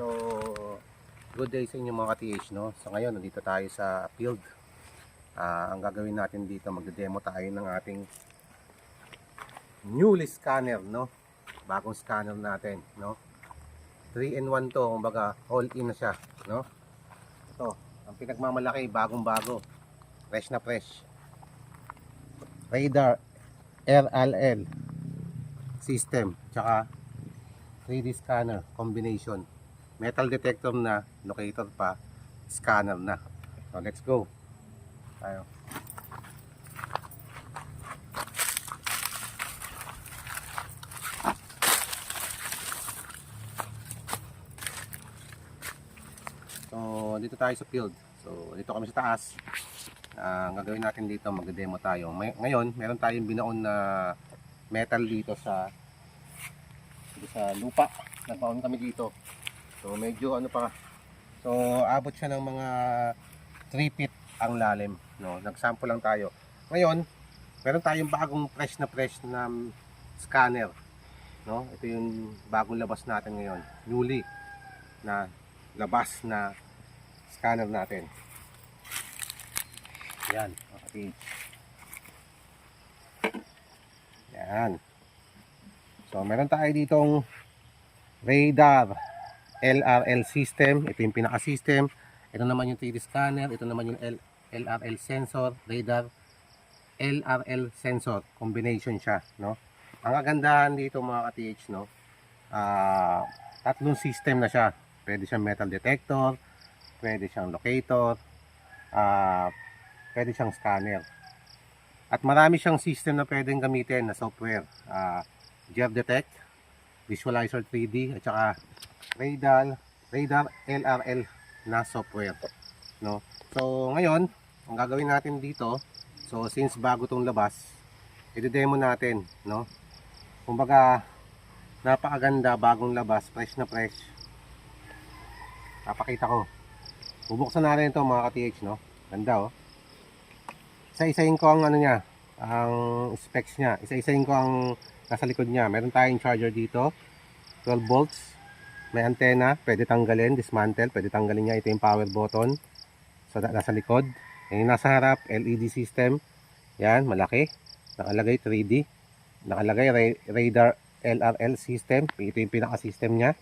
So, good day sa inyo mga ka-TH, no? So, ngayon, nandito tayo sa field. Ah, ang gagawin natin dito, magde-demo tayo ng ating newly scanner, no? Bagong scanner natin, no? 3 in 1 to, kumbaga, all in na siya, no? Ito, ang pinagmamalaki, bagong-bago. Fresh na fresh. Radar RLL system, tsaka 3D scanner combination. Metal detector na, locator pa, scanner na. So, let's go. Tayo. So, dito tayo sa field. So, dito kami sa taas. Ah, ang gagawin natin dito, mag-demo tayo. May, ngayon, meron tayong binaon na metal dito sa sa lupa. Nagbaon kami dito. So, medyo ano pa. So, abot siya ng mga 3 feet ang lalim. No? Nagsample lang tayo. Ngayon, meron tayong bagong fresh na fresh na scanner. No? Ito yung bagong labas natin ngayon. Newly na labas na scanner natin. Yan. Okay. Yan. So, meron tayo ditong radar LRL system. Ito yung pinaka-system. Ito naman yung 3D scanner. Ito naman yung L LRL sensor. Radar LRL sensor. Combination siya. No? Ang kagandahan dito mga ka-TH, no? Ah, tatlong system na siya. Pwede siyang metal detector, pwede siyang locator, ah, pwede siyang scanner. At marami siyang system na pwedeng gamitin na software. Ah, GeoDetect, Visualizer 3D, at saka Radar, Radar LRL na software. No? So, ngayon, ang gagawin natin dito, so since bago tong labas, i-demo natin, no? Kumbaga, napakaganda, bagong labas, fresh na fresh. Papakita ko. Bubuksan natin ito mga ka-TH, no? Ganda, oh. Isa-isahin ko ang ano niya, ang specs niya. Isa-isahin ko ang nasa likod niya. Meron tayong charger dito, 12 volts. May antena, pwede tanggalin, dismantle, pwede tanggalin niya. Ito yung power button. So, na- nasa likod. Yung nasa harap, LED system. Yan, malaki. Nakalagay 3D. Nakalagay ra- radar LRL system. Ito yung pinaka-system niya.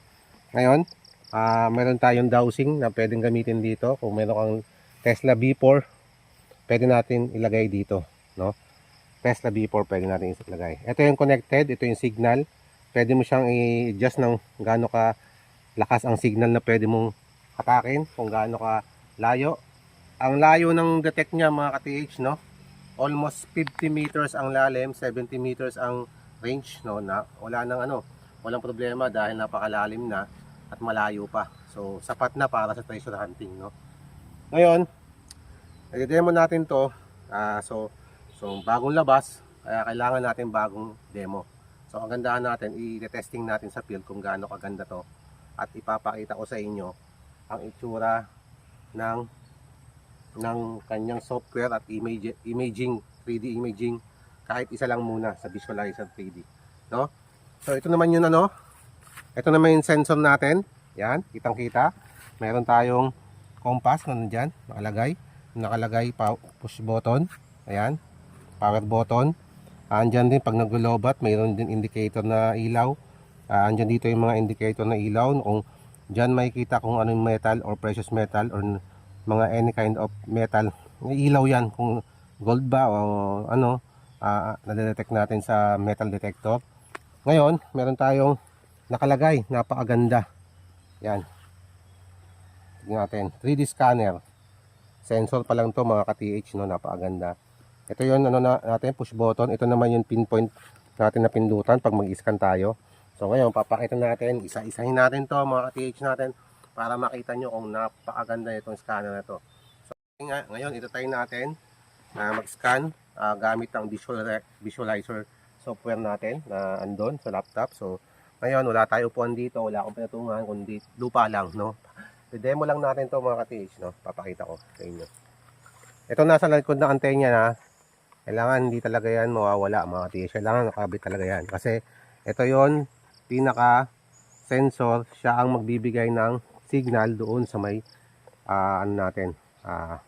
Ngayon, ah meron tayong dowsing na pwedeng gamitin dito. Kung meron kang Tesla B4, pwede natin ilagay dito. No? Tesla B4 pwede natin ilagay. Ito yung connected. Ito yung signal. Pwede mo siyang i-adjust ng gaano ka lakas ang signal na pwede mong hatakin. Kung gaano ka layo. Ang layo ng detect niya mga ka-TH, no? Almost 50 meters ang lalim, 70 meters ang range, no? Na, wala nang ano, walang problema dahil napakalalim na at malayo pa. So, sapat na para sa treasure hunting, no? Ngayon, i-demo natin to. Ah, so, so, bagong labas, kaya kailangan natin bagong demo. So, ang gandahan natin, i-testing natin sa field kung gaano kaganda to. At ipapakita ko sa inyo ang itsura ng ng kanyang software at image, imaging, 3D imaging kahit isa lang muna sa visualizer 3D. No? So ito naman yung ano, ito naman yung sensor natin. Yan, kitang-kita. Meron tayong compass na nandyan, nakalagay. Nakalagay push button. Ayan, power button. Ah, Andyan din pag naglo-lobat, mayroon din indicator na ilaw. Ah, andyan dito yung mga indicator na ilaw. Kung dyan makikita kung anong metal or precious metal or mga any kind of metal. Ilaw yan kung gold ba o ano, ah nadedetect natin sa metal detector. Ngayon, meron tayong nakalagay, napakaganda. Yan. Tignan natin, 3D scanner. Sensor pa lang to mga ka-TH, no, napakaganda. Ito yon ano na, natin, push button. Ito naman yung pinpoint natin na pindutan pag mag-scan tayo. So ngayon, papakita natin, isa-isahin natin to mga ka-TH natin para makita nyo kung napakaganda itong scanner na to. So nga, ngayon, ito natin na mag-scan ah, gamit ang visual, visualizer software natin na andon sa laptop. So ngayon, wala tayo upuan dito, wala akong pinatungan, kundi lupa lang, no? I-demo lang natin to mga ka-TH, no? Papakita ko sa inyo. Ito nasa likod ng antenya na kailangan hindi talaga yan mawawala mga ka-TH. Kailangan nakabit talaga yan. Kasi ito yon pinaka sensor, siya ang magbibigay ng signal doon sa may ah, ano natin, ah,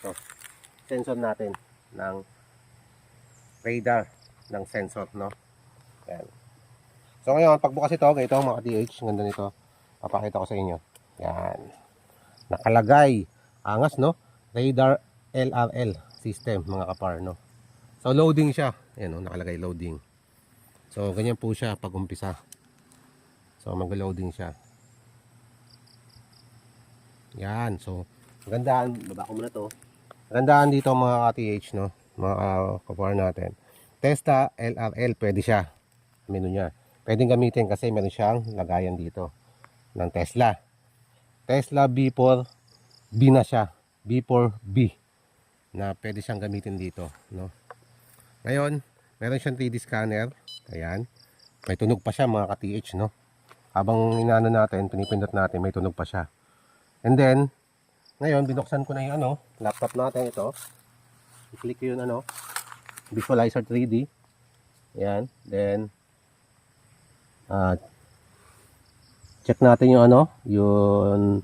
to, sensor natin ng radar ng sensor, no? Yan. So ngayon, pagbukas ito, ganito mga TH, ganda nito. Papakita ko sa inyo. Yan. Nakalagay. Angas, no? Radar LRL system, mga kapar, no? So loading siya. Yan, no? nakalagay loading. So ganyan po siya pag umpisa. So mag-loading siya. Yan. So magandaan, baba ko muna to. Magandaan dito mga TH, no? Mga uh, kapar natin. Testa LRL, pwede siya. Menu niya. Pwedeng gamitin kasi meron siyang lagayan dito ng Tesla. Tesla B4 B na siya. B4 B na pwede siyang gamitin dito, no? Ngayon, meron siyang 3D scanner. Ayan. May tunog pa siya mga ka-TH, no? Habang inaano natin, pinipindot natin, may tunog pa siya. And then, ngayon, binuksan ko na yung ano, laptop natin ito. I-click ko yung ano, visualizer 3D. Ayan. Then, ah check natin yung ano, yung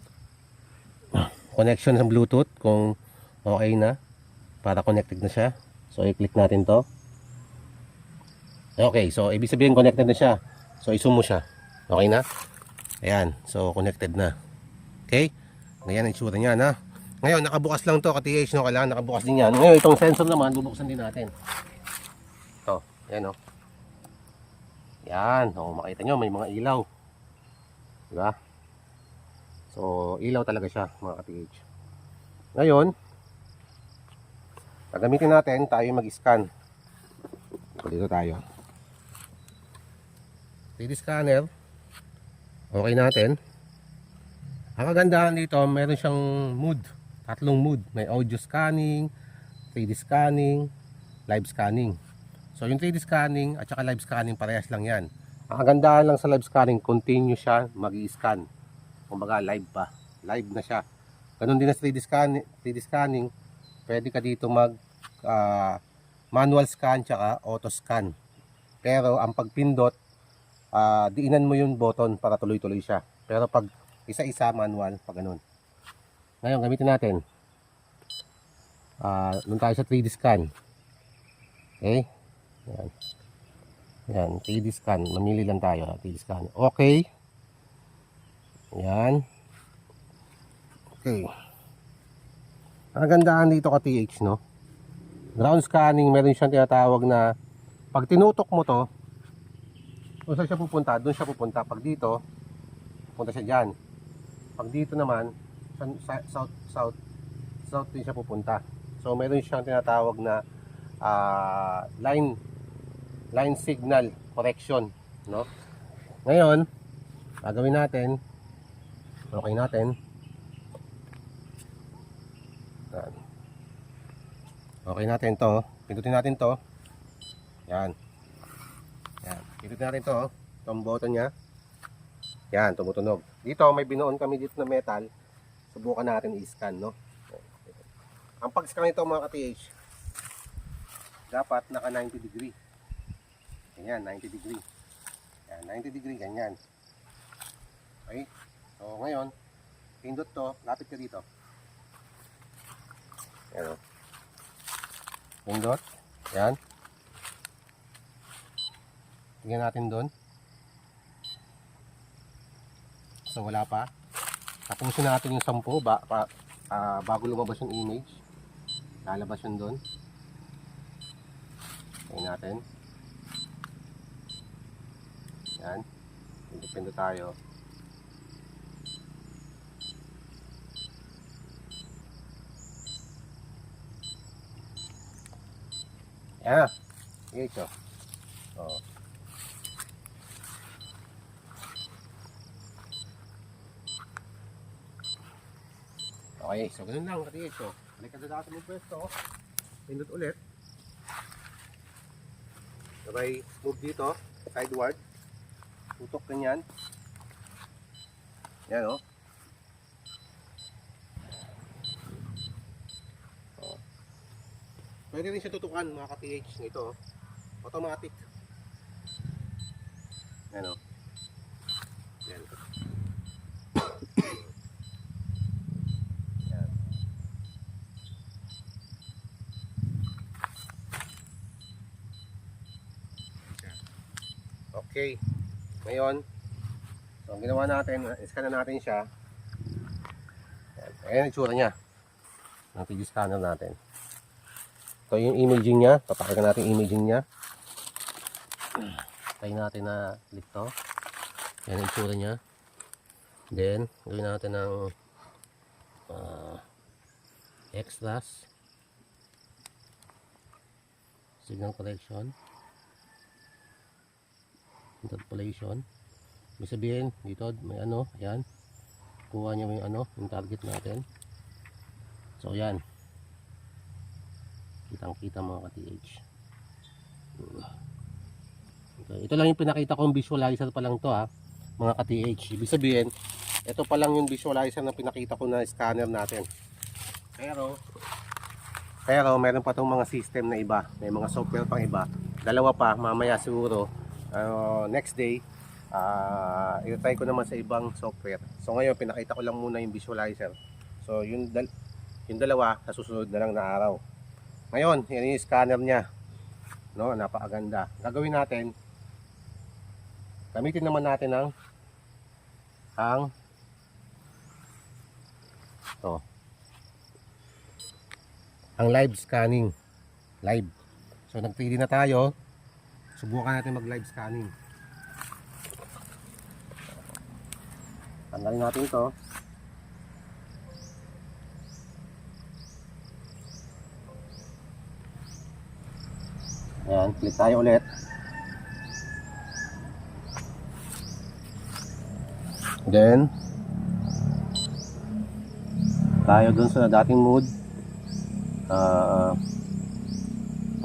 connection sa Bluetooth kung okay na para connected na siya. So i-click natin to. Okay, so ibig sabihin connected na siya. So i-zoom mo siya. Okay na? Ayan, so connected na. Okay? Ngayon ang itsura niya na. Ngayon nakabukas lang to ka-TH no, kailangan nakabukas din yan. Ngayon itong sensor naman bubuksan din natin. Ito, yan oh. Yan, oh, makita nyo may mga ilaw. Diba? So, ilaw talaga siya, mga ka-PH. Ngayon, gagamitin natin, tayo mag-scan. Dito tayo. 3D scanner. Okay natin. Ang kagandahan dito, meron siyang mood. Tatlong mood. May audio scanning, 3D scanning, live scanning. So, yung 3D scanning at saka live scanning, parehas lang yan. Ang kagandahan lang sa live scanning, continue siya mag-i-scan. Kumbaga live pa. Live na siya. Ganun din sa 3D scanning, 3D scanning, pwede ka dito mag ah, manual scan tsaka auto scan. Pero ang pagpindot, ah, diinan mo yung button para tuloy-tuloy siya. Pero pag isa-isa manual, pag ganun. Ngayon, gamitin natin. Ah, doon tayo sa 3D scan. Okay? Yan. Yan, 3D scan. Mamili lang tayo. 3D scan. Okay. Yan. Okay. Ang kagandahan dito ka TH, no? Ground scanning, meron siyang tinatawag na pag tinutok mo to, kung saan siya pupunta, doon siya pupunta. Pag dito, punta siya dyan. Pag dito naman, south, south, south din siya pupunta. So, meron siyang tinatawag na ah, line line signal correction, no? Ngayon, gagawin natin, okay natin. Okay natin to. Pindutin natin to. Yan. Pindutin natin to. Itong button niya. Yan, tumutunog. Dito, may binuon kami dito na metal. Subukan natin i-scan, no? Ang pag-scan nito mga ka-TH, dapat naka 90 degree. Ganyan, 90 degree. Yan, 90 degree, ganyan. Okay? So, ngayon, pindot to, lapit ka dito. Yan o. Pindot. Yan. Tingnan natin doon. So, wala pa. Tapusin natin yung 10 ba, pa, ah, bago lumabas yung image. Lalabas yun doon. Tingnan natin. Yan. Depende tayo. Yan. Ito. Oh. Okay, so ganun lang kasi ito. Balik ka sa mong pwesto. Pindot ulit. Sabay move dito, sideward. Tutok ganyan. Yan o. Oh. Pwede rin siya tutukan mga ka-TH nito. oh. Automatic. Yan o. Okay. Ngayon, so ang ginawa natin, scan na natin siya. Ayan, ayan ang itsura niya. Ang 3D scanner natin. Ito yung imaging niya. Papakita natin yung imaging niya. Tayo natin na click to. Yan ang itsura niya. Then, gawin natin ng uh, extras. Signal correction. Interpolation. Ibig sabihin, dito may ano, ayan. Kuha niya yung ano, yung target natin. So, ayan. Kitang kita mga ka-TH. Okay. Ito lang yung pinakita kong visualizer pa lang to ha, mga ka-TH. Ibig sabihin, ito pa lang yung visualizer na pinakita ko na scanner natin. Pero, pero meron pa tong mga system na iba. May mga software pang iba. Dalawa pa, mamaya siguro. Uh, next day, uh, i-try ko naman sa ibang software. So ngayon, pinakita ko lang muna yung visualizer. So yung, dal yung dalawa, sa susunod na lang na araw. Ngayon, yan yung scanner niya. No, napakaganda. Gagawin natin, gamitin naman natin ang ang to ang live scanning live so nag 3D na tayo subukan natin mag live scanning tanggalin natin to Ayan, click tayo ulit. Then, tayo dun sa dating mode. Ah,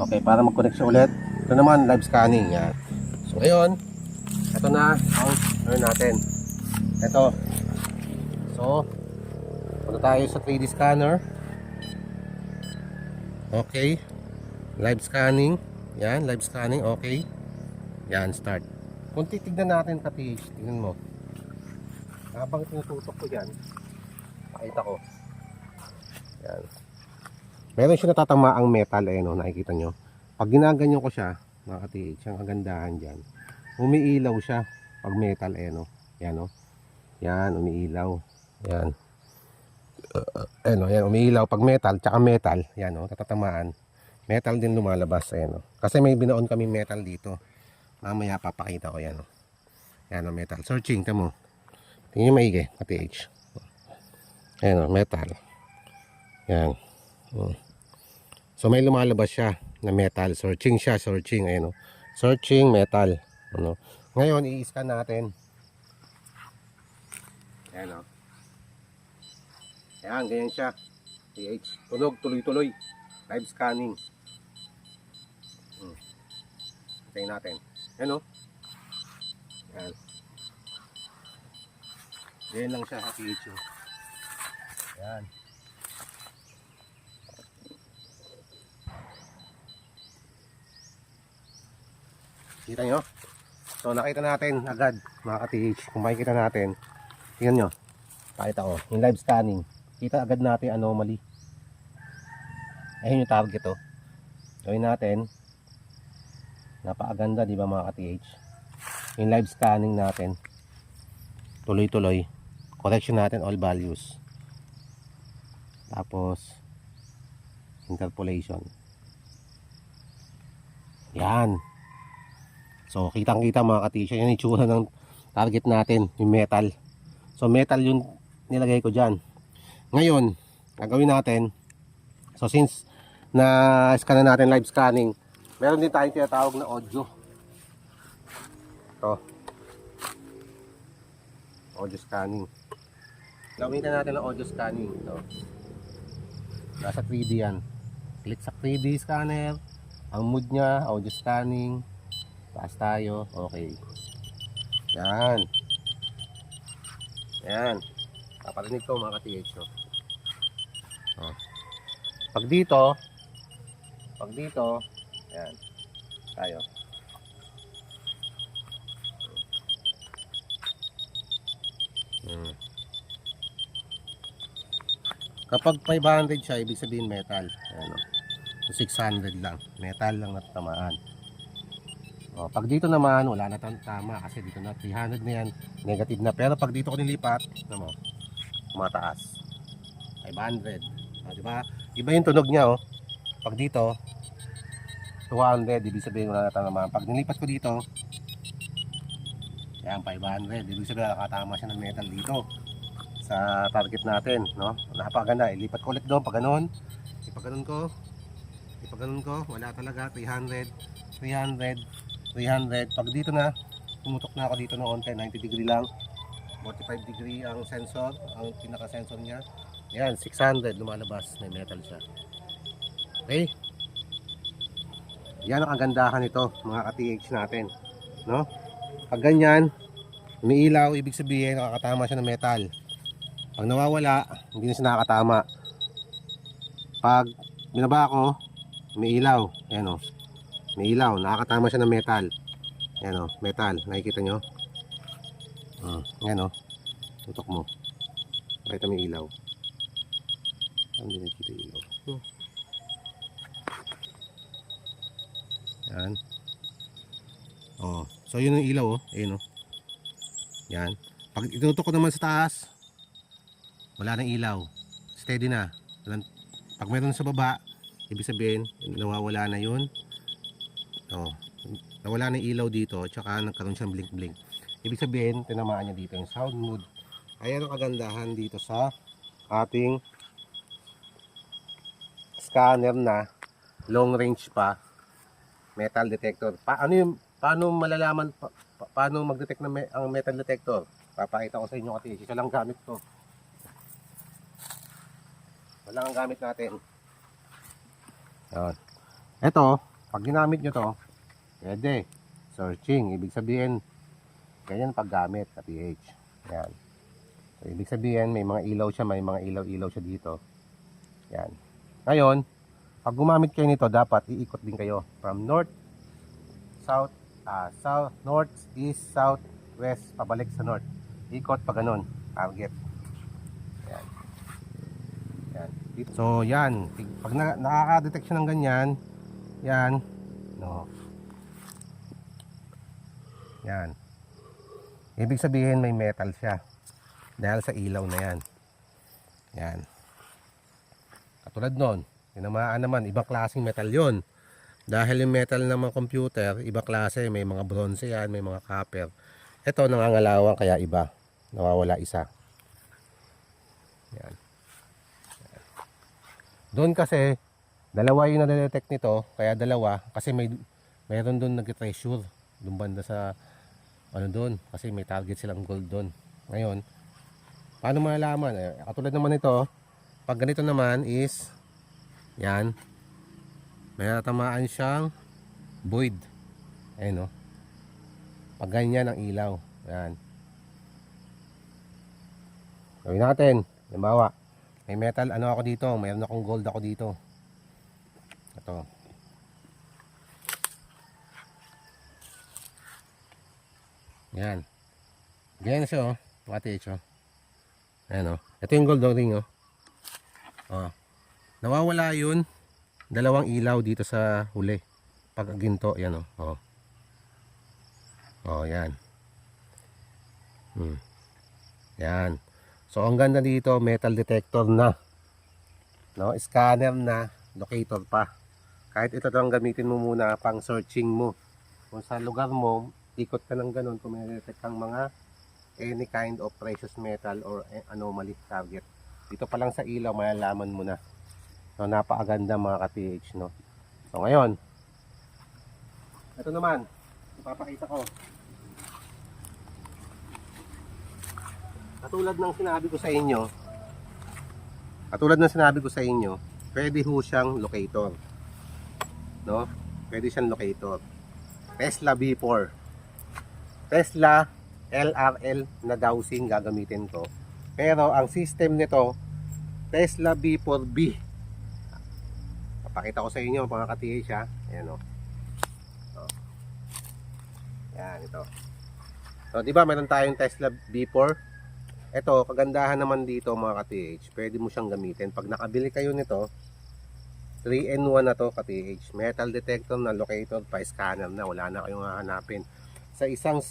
okay, para mag-connect siya ulit. Ito naman, live scanning. Yan. So, ngayon, ito na ang ano natin. Ito. So, punta tayo sa 3D scanner. Okay. Live scanning. Yan, live scanning. Okay. Yan, start. Kung titignan natin ka PH, tingnan mo. Habang tinututok ko yan, pakita ko. Yan. Meron siya natatama ang metal eh, no? nakikita nyo. Pag ginaganyan ko siya, mga ka-TH, ang kagandahan dyan, umiilaw siya pag metal eh, no? Yan, no? Yan, umiilaw. Yan. Uh, eh, no? Yan, umiilaw pag metal, tsaka metal, yan, no? Tatatamaan. Metal din lumalabas, eh, no? Kasi may binaon kami metal dito. Mamaya papakita ko yan, no? Yan, no? Metal. Searching, tamo. Tingnan maigi, ka-TH. Ayan, no? Metal. Yan. Mm. So may lumalabas siya na metal. Searching siya, searching. Ayan, oh. Searching metal. Ano? Ngayon, i-scan natin. Ayan, oh. Ayan, ganyan siya. PH. Tunog, tuloy-tuloy. Live scanning. Hmm. Hintayin natin. Ayan, oh. Ayan. Ganyan lang siya PH. Oh. Ayan. Kita nyo? So nakita natin agad mga ka-TH. Kung makikita natin, tingnan nyo. Pakita ko. Yung live scanning. Kita agad natin anomaly. Ayun yung target oh. Gawin natin. Napakaganda di ba mga ka-TH? Yung live scanning natin. Tuloy-tuloy. Correction natin all values. Tapos interpolation. Yan. So, kitang-kita mga ka-t-shirt. Yan itsura ng target natin, yung metal. So, metal yung nilagay ko dyan. Ngayon, gagawin natin. So, since na scan na natin live scanning, meron din tayong tinatawag na audio. Ito. Audio scanning. Gawin natin ang audio scanning. Ito. Nasa 3D yan. Click sa 3D scanner. Ang mood niya, audio scanning. Taas tayo. Okay. Yan. Yan. Paparinig ko mga ka-TH. Oh. Pag dito, pag dito, yan. Tayo. Hmm. Kapag 500 siya, ibig sabihin metal. Ayan, oh. So 600 lang. Metal lang natatamaan. O, pag dito naman, wala na tama kasi dito na 300 na yan, negative na. Pero pag dito ko nilipat, ano mo, tumataas. 500. O, di ba? Iba yung tunog niya, oh. Pag dito, 200, ibig sabihin wala na tama. Pag nilipat ko dito, yan, 500. Ibig sabihin nakatama siya ng metal dito sa target natin, no? Napakaganda. Ilipat ko ulit doon pag ganun. Ipag ganun ko. Ipag ganun ko, wala talaga 300, 300, 300. Pag dito na, tumutok na ako dito ng onte, 90 degree lang. 45 degree ang sensor, ang pinaka-sensor niya. Yan, 600 lumalabas, may metal siya. Okay? Yan ang kagandahan nito, mga ka-TH natin. No? Pag ganyan, may ilaw, ibig sabihin nakakatama siya ng metal. Pag nawawala, hindi na siya nakakatama. Pag binaba ko, may ilaw. Ayan o. May ilaw, nakakatama siya ng metal. Ayan o, metal. Nakikita nyo? Uh, ayan o. Tutok mo. Nakita yung ilaw. Saan din nakikita yung ilaw? Hmm. Yan. Oh, so yun yung ilaw oh. Ayun oh. Yan. Pag itutok ko naman sa taas, wala nang ilaw. Steady na. Walang, pag meron sa baba, ibig sabihin, nawawala na yun. Oh, nawala na yung ilaw dito, tsaka nagkaroon siyang blink-blink. Ibig sabihin, tinamaan niya dito yung sound mode. Ayan ang kagandahan dito sa ating scanner na long range pa metal detector. Paano yung paano malalaman pa, pa- paano mag-detect ng me- ang metal detector? Papakita ko sa inyo kasi isa lang gamit to. Wala ang gamit natin. Yan. Ito, pag ginamit nyo to, pwede. Searching, ibig sabihin, ganyan paggamit sa PH. Yan. So, ibig sabihin, may mga ilaw siya, may mga ilaw-ilaw siya dito. Yan. Ngayon, pag gumamit kayo nito, dapat iikot din kayo from north, south, ah, south, north, east, south, west, pabalik sa north. Ikot pa ganun, target. Yan. Yan. So, yan. Pag na, nakaka-detect siya ng ganyan, yan, no. Yan. Ibig sabihin may metal siya. Dahil sa ilaw na yan. Yan. Katulad nun, tinamaan naman, ibang klaseng metal yon. Dahil yung metal ng mga computer, ibang klase, may mga bronze yan, may mga copper. Ito, nangangalawang kaya iba. Nawawala isa. Yan. Doon kasi, dalawa yung nadetect nito, kaya dalawa, kasi may mayroon doon nag-treasure. Doon banda sa, ano doon, kasi may target silang gold doon. Ngayon, paano malalaman? Eh, katulad naman ito, pag ganito naman is, yan, may natamaan siyang void. Ayun o. Pag ganyan ang ilaw. Yan. Gawin natin. Halimbawa, may metal ano ako dito. Mayroon akong gold ako dito. Ito. Yan. Ganyan siya oh. Pati ito. Ayan oh. Ito yung gold ring oh. Oh. Nawawala yun. Dalawang ilaw dito sa huli. Pag ginto, yan oh. Oh, oh yan. Hmm. Yan. So, ang ganda dito, metal detector na. No, scanner na, locator pa. Kahit ito lang gamitin mo muna pang searching mo. Kung sa lugar mo, ikot ka ng ganun kung may detect kang mga any kind of precious metal or anomaly target. Dito pa lang sa ilaw, malalaman mo na. So, napakaganda mga ka-TH, no? So, ngayon, ito naman, ipapakita ko. Katulad ng sinabi ko sa inyo, katulad ng sinabi ko sa inyo, pwede ho siyang locator. No? Pwede siyang locator. Tesla B4. Tesla LRL na dowsing gagamitin ko. Pero ang system nito, Tesla B4B. Papakita ko sa inyo mga ka-TH ha. Ayan o. Oh. Yan ito. So, di ba meron tayong Tesla B4? Ito, kagandahan naman dito mga ka-TH, pwede mo siyang gamitin. Pag nakabili kayo nito, 3N1 na to ka-TH. Metal detector na locator pa scanner na. Wala na kayong hahanapin. Sa isang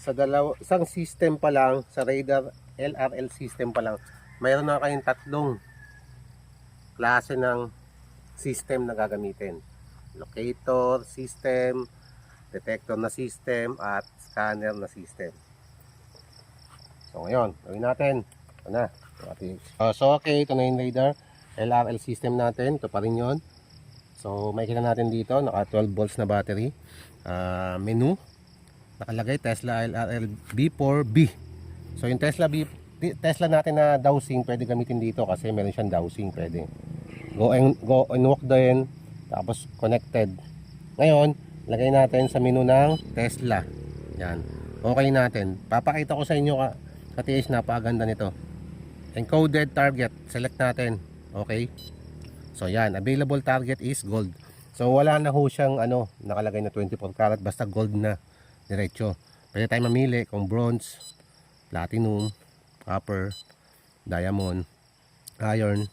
sa dalaw, isang system pa lang, sa radar LRL system pa lang, mayroon na kayong tatlong klase ng system na gagamitin. Locator system, detector na system, at scanner na system. So ngayon, gawin natin. Ito na. Uh, so okay, ito na yung radar. LRL system natin. Ito pa rin yun. So makikita natin dito, naka 12 volts na battery. Ah, menu. Nakalagay Tesla LRL B4B. So yung Tesla B Tesla natin na dowsing pwede gamitin dito kasi meron siyang dowsing pwede. Go and go and walk din tapos connected. Ngayon, lagay natin sa menu ng Tesla. Yan. Okay natin. Papakita ko sa inyo ka katiis napakaganda nito. Encoded target. Select natin. Okay. So yan, available target is gold. So wala na ho siyang ano, nakalagay na 24 karat basta gold na diretso. Pwede tayo mamili kung bronze, platinum, copper, diamond, iron,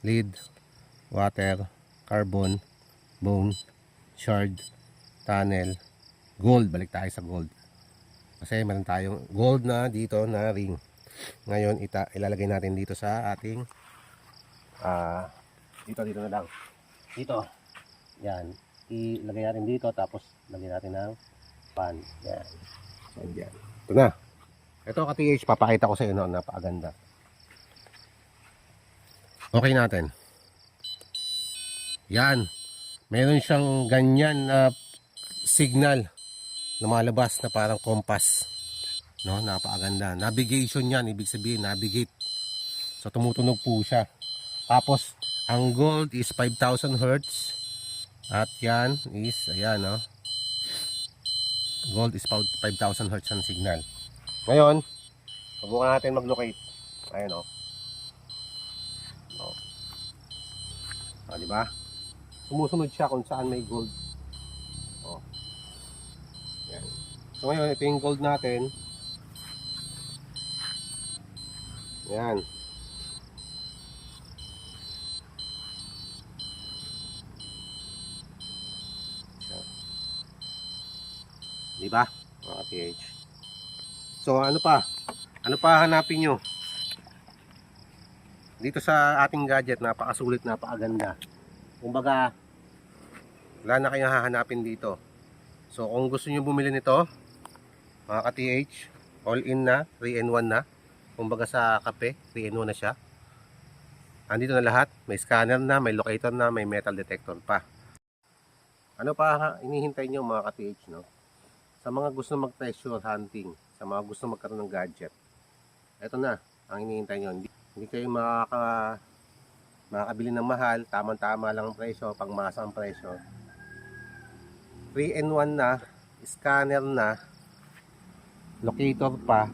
lead, water, carbon, bone, shard, tunnel, gold. Balik tayo sa gold. Kasi meron tayong gold na dito na ring. Ngayon ita ilalagay natin dito sa ating ah dito dito na lang. Dito. Yan. Ilagay natin dito tapos lagyan natin ng pan. Yan. So, yan. Ito na. Ito ka-TH, papakita ko sa iyo no, napakaganda. Okay natin. Yan. Meron siyang ganyan na signal lumalabas na parang compass. No, napakaganda. Navigation yan, ibig sabihin navigate. So tumutunog po siya. Tapos ang gold is 5000 hertz. At yan is ayan no. Gold is 5000 hertz ang signal. Ngayon, subukan natin mag-locate. Ayan o. Oh. Ah, di ba? Sumusunod siya kung saan may gold. Oh. Yan. So ngayon, ito yung gold natin. Yan. Di ba? Mga PH. So ano pa? Ano pa hanapin nyo? Dito sa ating gadget, napakasulit, napakaganda. Kumbaga, wala na kayong hahanapin dito. So kung gusto nyo bumili nito, mga ka-TH, all in na, 3-in-1 na. Kumbaga sa kape, 3-in-1 na siya. Andito na lahat, may scanner na, may locator na, may metal detector pa. Ano pa inihintay nyo mga ka-TH, no? Sa mga gusto mag-treasure hunting, sa mga gusto magkaroon ng gadget, eto na, ang hinihintay nyo. Hindi, hindi kayo makaka, makakabili ng mahal, tamang-tama lang ang presyo, pangmasa ang presyo. 3-in-1 na, scanner na, locator pa,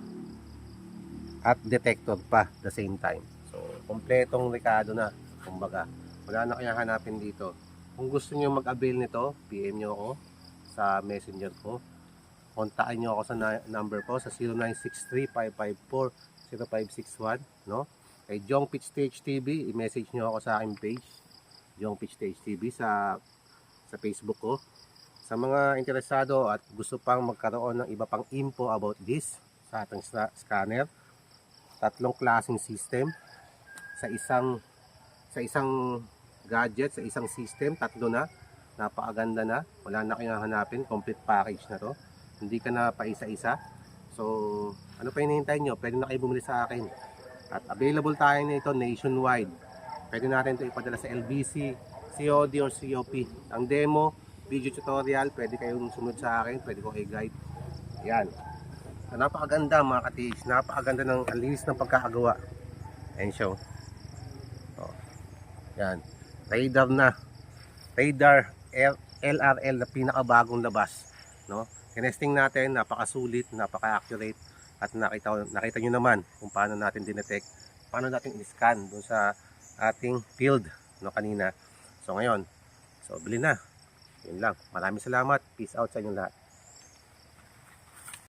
at detector pa the same time. So, kompletong rekado na, kumbaga. Wala na kaya hanapin dito. Kung gusto nyo mag-avail nito, PM nyo ako sa messenger ko. Kontaan nyo ako sa number ko sa 0963-554-0561. No? Kay Jong Pitch Stage TV, i-message nyo ako sa aking page. Jong Pitch Stage TV sa sa Facebook ko. Sa mga interesado at gusto pang magkaroon ng iba pang info about this sa ating scanner, tatlong klaseng system sa isang sa isang gadget, sa isang system, tatlo na. Napakaganda na. Wala na kayong hanapin. Complete package na to. Hindi ka na pa isa-isa. So, ano pa hinihintay nyo? Pwede na kayo bumili sa akin. At available tayo na ito nationwide. Pwede natin ito ipadala sa LBC, COD or COP. Ang demo, video tutorial, pwede kayong sumunod sa akin. Pwede ko kayo guide. Yan. So, napakaganda mga katis. Napakaganda ng ang linis ng pagkakagawa. And show. Oh. Yan. Radar na. Radar L- LRL na pinakabagong labas. No? Kinesting natin, napakasulit, napaka-accurate at nakita, nakita nyo naman kung paano natin dinetect, paano natin i-scan dun sa ating field no, kanina. So ngayon, so bili na. Yun lang. Maraming salamat. Peace out sa inyong lahat.